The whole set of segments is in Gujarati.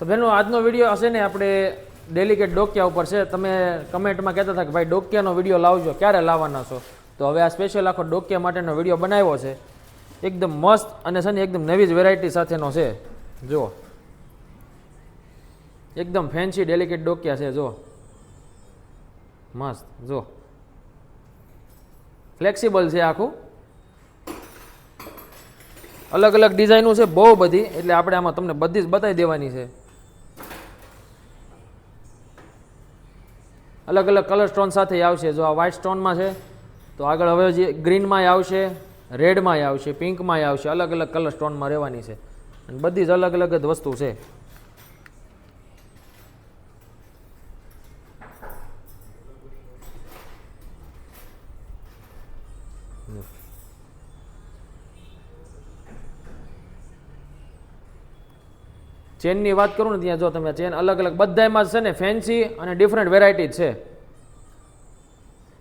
તો બેનો, આજનો વીડિયો હશે ને, આપણે ડેલિકેટ ડોકિયા ઉપર છે. તમે કમેન્ટમાં કહેતા હતા કે ભાઈ ડોકિયાનો વીડિયો લાવજો, ક્યારે લાવવાના છો? તો હવે આ સ્પેશિયલ આખો ડોકિયા માટેનો વીડિયો બનાવ્યો છે. એકદમ મસ્ત અને છે ને, એકદમ નવી જ વેરાયટી સાથેનો છે. જુઓ. એકદમ ફેન્સી ડેલિકેટ ડોકિયા છે જો મસ્ત જો ફ્લેક્સિબલ છે આખું. અલગ અલગ ડિઝાઇનો છે, બહુ બધી. એટલે આપણે આમાં તમને બધી જ બતાવી દેવાની છે. અલગ અલગ કલર સ્ટોન સાથે આવશે. જો આ વ્હાઇટ સ્ટોનમાં છે, તો આગળ હવે જે ગ્રીનમાંય આવશે રેડમાંય આવશે પિંકમાંય આવશે, અલગ અલગ કલર સ્ટોનમાં રહેવાની છે. અને બધી જ અલગ અલગ જ વસ્તુ છે. ચેનની વાત કરું ને, ત્યાં જો તમે ચેન અલગ અલગ બધામાં છે ને ફેન્સી અને ડિફરન્ટ વેરાયટી છે.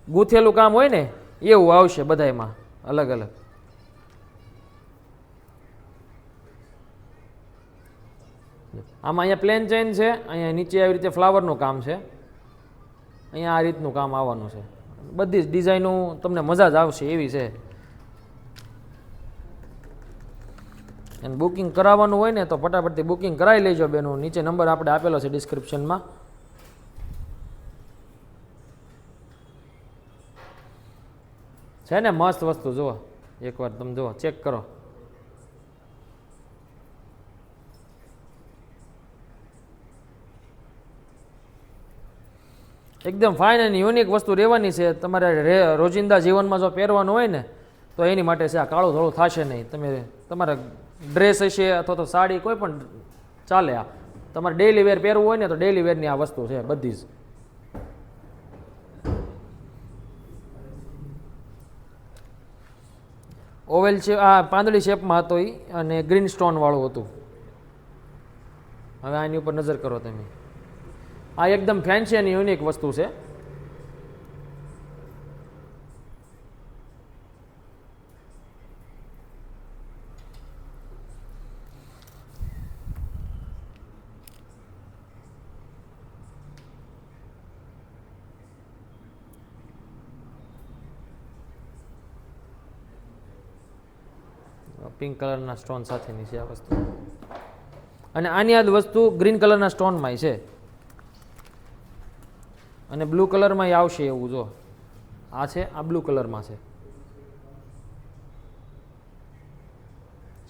ગૂંથેલું કામ હોય ને, એવું આવશે બધામાં અલગ અલગ. આમાં અહીંયા પ્લેન ચેન છે, અહીંયા નીચે આવી રીતે ફ્લાવરનું કામ છે. અહીંયા આ રીતનું કામ આવવાનું છે. બધી જ ડિઝાઇનો તમને મજા જ આવશે, એવી છે. અને બુકિંગ કરાવવાનું હોય ને તો ફટાફટથી બુકિંગ કરાવી લેજો બેનું. નીચે નંબર આપણે આપેલો છે ડિસ્ક્રિપ્શનમાં છે ને મસ્ત વસ્તુ, જુઓ. એકવાર તમે જુઓ ચેક કરો. એકદમ ફાઇન અને યુનિક વસ્તુ રહેવાની છે. તમારે રોજિંદા જીવનમાં જો પહેરવાનું હોય ને, તો એની માટે છે આ કાળું થોડું થશે નહીં. તમે તમારા ડ્રેસ હશે અથવા તો સાડી, કોઈ પણ ચાલે આ. તમારે ડેઈલી વેર પહેરવું હોય ને તો ડેઈલી વેરની આ વસ્તુ છે, બધી જ. ઓવેલ છે, આ પાંદડી શેપમાં હતો એ અને ગ્રીન સ્ટોન વાળું હતું. હવે આની ઉપર નજર કરો તમે. આ એકદમ ફેન્સી અને યુનિક વસ્તુ છે. પિંક કલરના સ્ટોન સાથેની છે આ વસ્તુ. અને આની આ વસ્તુ ગ્રીન કલરના સ્ટોનમાં છે. અને બ્લુ કલરમાં આવશે એવું જો. આ છે, આ બ્લુ કલરમાં છે.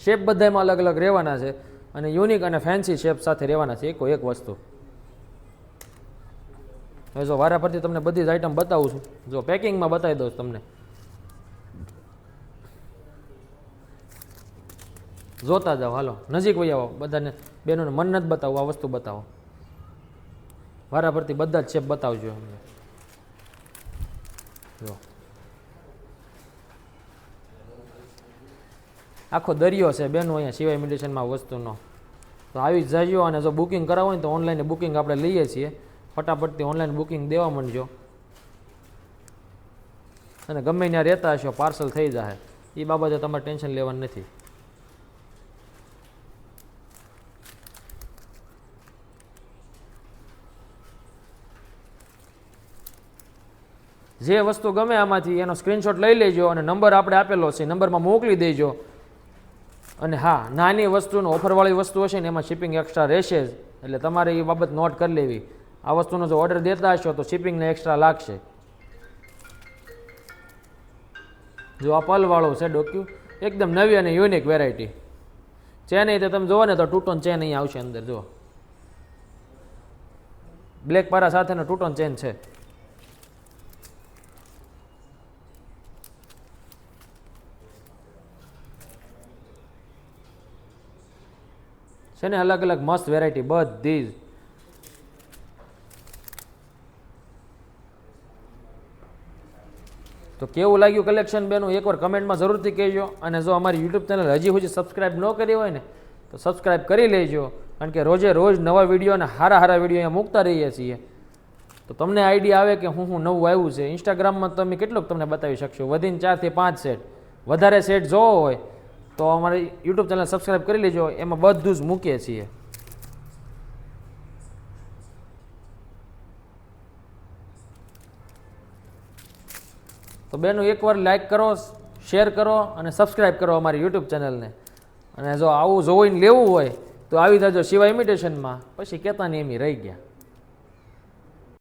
શેપ બધામાં અલગ અલગ રહેવાના છે અને યુનિક અને ફેન્સી શેપ સાથે રહેવાના છે એકો એક વસ્તુ. હવે જો વારા પરથી તમને બધી જ આઈટમ બતાવું છું. જો પેકિંગમાં બતાવી દઉં તમને. જોતા જાઓ, હાલો. નજીક વહી આવો, બધાને બેનોને મન નથી બતાવો આ વસ્તુ બતાવો. વારા પરથી બધા જ શેપ બતાવજો અમને. જો. આખો દરિયો છે બેનો અહીંયા સિવાય ઇમિટેશનમાં વસ્તુનો તો આવી જ જાજો, અને જો બુકિંગ કરાવો ને તો ઓનલાઈન બુકિંગ આપણે લઈએ છીએ. ફટાફટથી ઓનલાઈન બુકિંગ દેવા માંડજો. અને ગમે ત્યાં રહેતા હશો, પાર્સલ થઈ જાય એ બાબતે તમારે ટેન્શન લેવાનું નથી. જે વસ્તુ ગમે આમાંથી એનો સ્ક્રીનશોટ લઈ લેજો અને નંબર આપણે આપેલો છે નંબરમાં મોકલી દેજો. અને હા, નાની વસ્તુનો ઓફરવાળી વસ્તુ હશે ને એમાં શિપિંગ એક્સ્ટ્રા રહેશે જ. એટલે તમારે એ બાબત નોટ કરી લેવી. આ વસ્તુનો જો ઓર્ડર દેતા હશો તો શિપિંગને એક્સ્ટ્રા લાગશે. જો આ પલવાળો છે ડોક્યુ, એકદમ નવી અને યુનિક વેરાયટી ચેન તો તમે જુઓ ને તો ટૂટોન ચેન અહીં આવશે અંદર, જુઓ. બ્લેક પારા સાથેનો ટૂટોન ચેન છે. છે ને અલગ અલગ મસ્ત વેરાયટી બધી જ. તો કેવું લાગ્યું કલેક્શન બેનું? એકવાર કમેન્ટમાં જરૂરથી કહેજો. અને જો અમારી યુટ્યુબ ચેનલ હજી હજી સબસ્ક્રાઇબ ન કરી હોય ને, તો સબસ્ક્રાઇબ કરી લેજો. કારણ કે રોજે રોજ નવા વીડિયો અને હારા સારા વીડિયો અહીંયા મૂકતા રહીએ છીએ. તો તમને આઈડિયા આવે કે હું હું નવું આવ્યું છે ઇન્સ્ટાગ્રામમાં તમે કેટલુંક તમને બતાવી શકશો? વધીને ચારથી પાંચ સેટ વધારે સેટ જોવો હોય તો અમારી યુટ્યુબ ચેનલ સબસ્ક્રાઈબ કરી લેજો. એમાં બધું જ મૂકીએ છીએ. તો બેનું, એકવાર લાઇક કરો શેર કરો અને સબસ્ક્રાઈબ કરો અમારી યુટ્યુબ ચેનલને અને જો આવું જોઈને લેવું હોય, તો આવી જજો શિવાય ઇમિટેશનમાં પછી કહેતા નહીં એમ રહી ગયા.